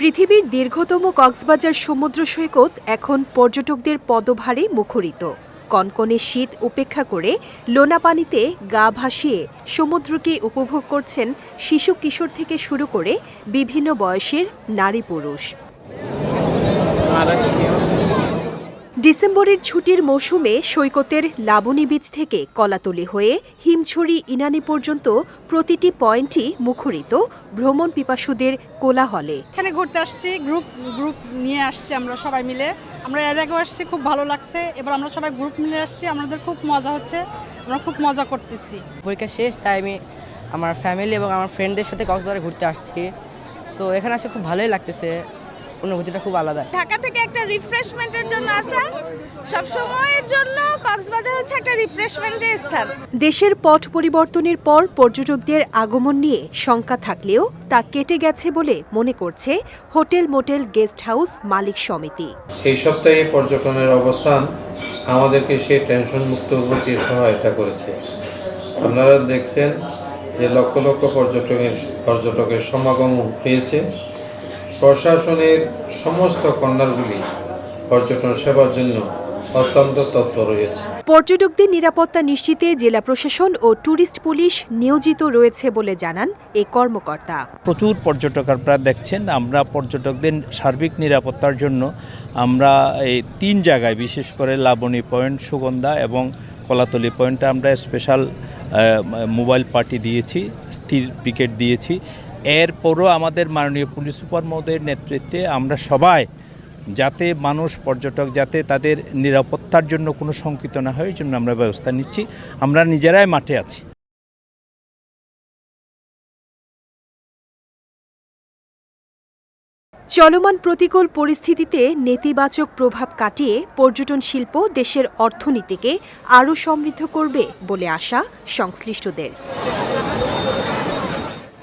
পৃথিবীর দীর্ঘতম কক্সবাজার সমুদ্র সৈকত এখন পর্যটকদের পদভারে মুখরিত। কনকনে শীত উপেক্ষা করে লোনা পানিতে গা ভাসিয়ে সমুদ্রকে উপভোগ করছেন শিশু কিশোর থেকে শুরু করে বিভিন্ন বয়সের নারী পুরুষ। ডিসেম্বরের ছুটির মৌসুমে সৈকতের লাবণী বীচ থেকে কলাতলি হয়ে হিমছড়ি ইনানি পর্যন্ত প্রতিটি পয়েন্টই মুখরিত ভ্রমণ পিপাসুদের কোলাহলে। এখানে ঘুরতে আসছি গ্রুপ গ্রুপ নিয়ে আসছি আমরা সবাই মিলে। আমরা এর আগেও আসছি খুব ভালো লাগছে। এবার আমরা সবাই গ্রুপ মিলে আসছি আমাদের খুব মজা হচ্ছে আমরা খুব মজা করতেছি। পরীক্ষা শেষ তাই আমি আমার ফ্যামিলি এবং আমার ফ্রেন্ডদের সাথে কক্সবাজারে ঘুরতে আসছি। সো এখানে আসে খুব ভালোই লাগতেছে। অনুভূতিটা খুব আলাদা। ঢাকা থেকে একটা রিফ্রেশমেন্টের জন্য আসা সব সময়ের জন্য কক্সবাজার হচ্ছে একটা রিফ্রেশমেন্টের স্থান। দেশের পট পরিবর্তনের পর পর্যটকদের আগমন নিয়ে শঙ্কা থাকলেও তা কেটে গেছে বলে মনে করছে হোটেল মোটেল গেস্ট হাউস মালিক সমিতি। এই সপ্তাহে পর্যটনের অবস্থান আমাদেরকে সেই টেনশন মুক্ত হতে সহায়তা করেছে। আপনারা দেখছেন যে লক্ষ লক্ষ পর্যটকের পর্যটকের সমাগম হয়েছে। প্রশাসনের সমস্ত কর্নারগুলি পর্যটন সেবার জন্য অত্যন্ত তৎপর রয়েছে। পর্যটকদের নিরাপত্তা নিশ্চিতে জেলা প্রশাসন ও ট্যুরিস্ট পুলিশ নিয়োজিত রয়েছে বলে জানান এই কর্মকর্তা। প্রচুর পর্যটক আপনারা দেখছেন আমরা পর্যটকদের সার্বিক নিরাপত্তার জন্য আমরা এই তিন জায়গায় বিশেষ করে লাবণী পয়েন্ট সুগন্ধা এবং কলাতলি পয়েন্টে আমরা স্পেশাল মোবাইল পার্টি দিয়েছি স্থির পিকেট দিয়েছি। এরপরও আমাদের মাননীয় পুলিশ সুপার মহোদয়ের নেতৃত্বে আমরা সবাই যাতে মানুষ, পর্যটক যাতে তাদের নিরাপত্তার জন্য কোনো শঙ্কিত না হয়, এই জন্য আমরা ব্যবস্থা নিচ্ছি। আমরা নিজেরাই মাঠে আছি। চলমান প্রতিকূল পরিস্থিতিতে নেতিবাচক প্রভাব কাটিয়ে পর্যটন শিল্প দেশের অর্থনীতিকে আরও সমৃদ্ধ করবে বলে আশা সংশ্লিষ্টদের।